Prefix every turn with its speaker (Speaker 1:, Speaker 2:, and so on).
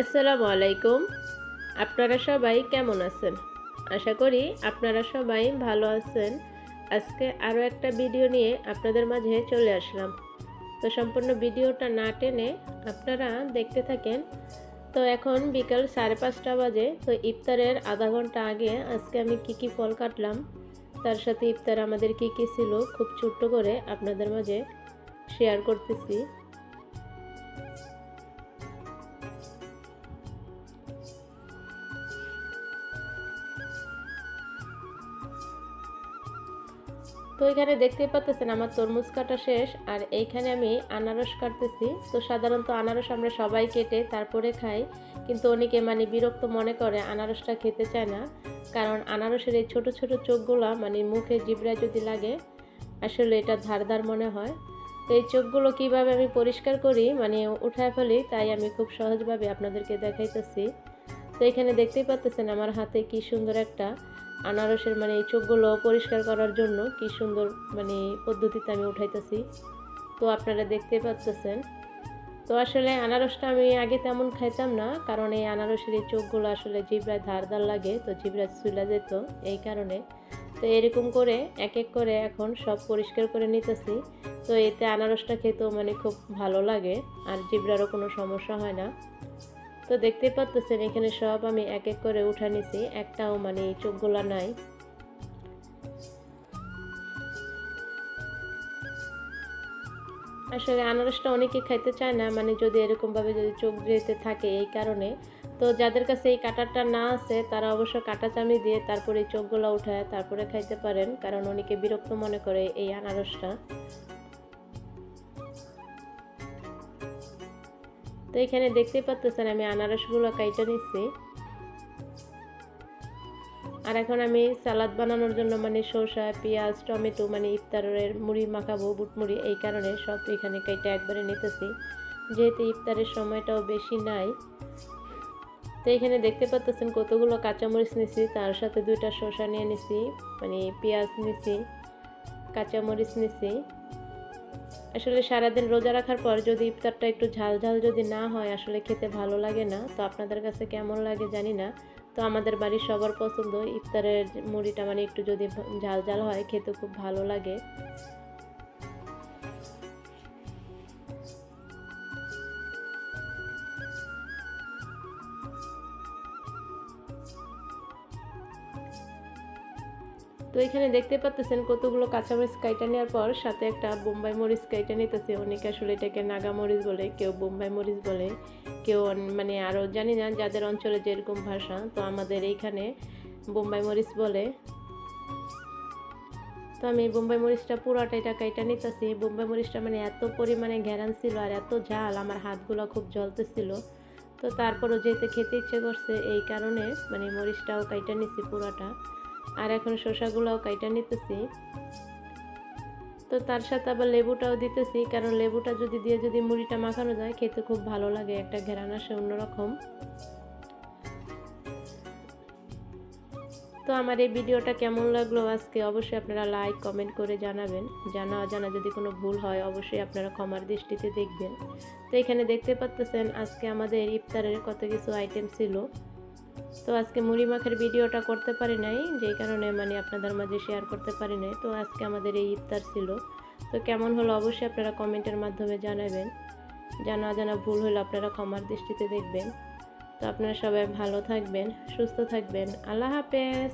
Speaker 1: আসসালামু আলাইকুম। আপনারা সবাই কেমন আছেন? আশা করি আপনারা সবাই ভালো আছেন। আজকে আরও একটা ভিডিও নিয়ে আপনাদের মাঝে চলে আসলাম। তো সম্পূর্ণ ভিডিওটা না টেনে আপনারা দেখতে থাকেন। তো এখন বিকাল সাড়ে পাঁচটা বাজে। তো ইফতারের আধা ঘণ্টা আগে আজকে আমি কি কি ফল কাটলাম, তার সাথে ইফতার আমাদের কি কি ছিল খুব ছোট্ট করে আপনাদের মাঝে শেয়ার করতেছি। তো এখানে দেখতেই পাচ্ছেন আমার তরমুজ কাটা শেষ, আর এইখানে আমি আনারস কাটতেছি। তো সাধারণত আনারস আমরা সবাই কেটে তারপরে খাই, কিন্তু অনেকে মানে বিরক্ত মনে করে আনারসটা খেতে চায় না। কারণ আনারসের এই ছোট ছোট চোখগুলো মানে মুখে জিবড়ায় যদি লাগে, আসলে এটা ধার ধার মনে হয়। তো এই চোখগুলো কীভাবে আমি পরিষ্কার করি মানে উঠায় ফেলি, তাই আমি খুব সহজভাবে আপনাদেরকে দেখাইতেছি। তো এখানে দেখতেই পাচ্ছেন আমার হাতে কি সুন্দর একটা আনারসের মানে এই চোখগুলো পরিষ্কার করার জন্য কি সুন্দর মানে পদ্ধতিতে আমি উঠাইতেছি। তো আপনারা দেখতে পাচ্ছেন তো আসলে আনারসটা আমি আগে তেমন খাইতাম না, কারণ এই আনারসের এই চোখগুলো আসলে জিবরায় ধার ধার লাগে, তো জিবরায় চুলা যেত এই কারণে। তো এরকম করে এক এক করে এখন সব পরিষ্কার করে নিতেছি। তো এতে আনারসটা খেতেও মানে খুব ভালো লাগে, আর জিবরারও কোনো সমস্যা হয় না। তো দেখতেই পাচ্ছেন এখানে সব আমি এক এক করে উঠা নিছি। একটাও মানে চোখগুলা নাই। আসলে আনারসটা অনেকে খাইতে চায় না মানে যদি এরকমভাবে যদি চোখ যেতে থাকে এই কারণে। তো যাদের কাছে এই কাটারটা না আছে, তারা অবশ্য কাটা চামি দিয়ে তারপরে চোখগুলো উঠায়, তারপরে খাইতে পারেন, কারণ অনেকে বিরক্ত মনে করে এই আনারসটা। তো এখানে দেখতে পাচ্ছেন আমি আনারসগুলো কাইটা নিচ্ছি। আর এখন আমি সালাদ বানানোর জন্য মানে শসা, পেঁয়াজ, টমেটো মানে ইফতারের মুড়ি মাখাবো বুট মুড়ি এই কারণে সব এখানে কাইটা একবারে নিতেছি। যেহেতু ইফতারের সময়টাও বেশি নাই। তো এখানে দেখতে পাচ্ছেন কতগুলো কাঁচামরিচ নিছি তার সাথে দুইটা শসা নিয়ে নিছি মানে পেঁয়াজ নিছি কাঁচামরিচ নিছি আসলে সারাদিন রোজা রাখার পর যদি ইফতারটা একটু ঝাল ঝাল যদি না হয়, আসলে খেতে ভালো লাগে না। তো আপনাদের কাছে কেমন লাগে জানি না। তো আমাদের বাড়ির সবার পছন্দ ইফতারের মুড়িটা মানে একটু যদি ঝাল ঝাল হয়, খেতে খুব ভালো লাগে। তো এখানে দেখতে পাচ্ছেন কতগুলো কাঁচামরিচ কাইটা নেওয়ার পর সাথে একটা বোম্বাই মরিচ কাইটা নিতেছে। অনেকে আসলে এটাকে নাগা মরিচ বলে, কেউ বোম্বাই মরিচ বলে, কেউ মানে আরও জানি না, যাদের অঞ্চলে যেরকম ভাষা, তো আমাদের এইখানে বোম্বাই মরিচ বলে। তো আমি বোম্বাই মরিচটা পুরোটা এটা কাইটা নিতেছি। বোম্বাই মরিচটা মানে এত পরিমাণে ঘেরান ছিল আর এত ঝাল, আমার হাতগুলো খুব জ্বলতেছিল। তো তারপরও যেতে খেতে ইচ্ছে করছে, এই কারণে মানে মরিচটাও কাইটা নিছি পুরোটা। আর এখন শসাগুলোও কাইটা নিতেছি। তো তার সাথে আবার লেবুটাও দিতেছি, কারণ লেবুটা যদি দিয়ে যদি মুড়িটা মাখানো যায়, খেতে খুব ভালো লাগে, একটা ঘেরান আসে অন্যরকম। তো আমার এই ভিডিওটা কেমন লাগল আজকে? অবশ্যই আপনারা লাইক কমেন্ট করে জানাবেন। জানা অজানা যদি কোনো ভুল হয়, অবশ্যই আপনারা ক্ষমার দৃষ্টিতে দেখবেন। তো এখানে দেখতে পাচ্তেছেন, আজকে আমাদের ইফতারের কত কিছু আইটেম ছিল। তো আজকে মুড়ি মাখের ভিডিওটা করতে পারি নাই, যেই কারণে মানে আপনাদের মাঝে শেয়ার করতে পারি নাই। তো আজকে আমাদের এই ইফতার ছিল। তো কেমন হলো অবশ্যই আপনারা কমেন্টের মাধ্যমে জানাবেন। জানা জানা ভুল হলে আপনারা ক্ষমার দৃষ্টিতে দেখবেন। তো আপনারা সবাই ভালো থাকবেন, সুস্থ থাকবেন। আল্লাহ হাফেজ।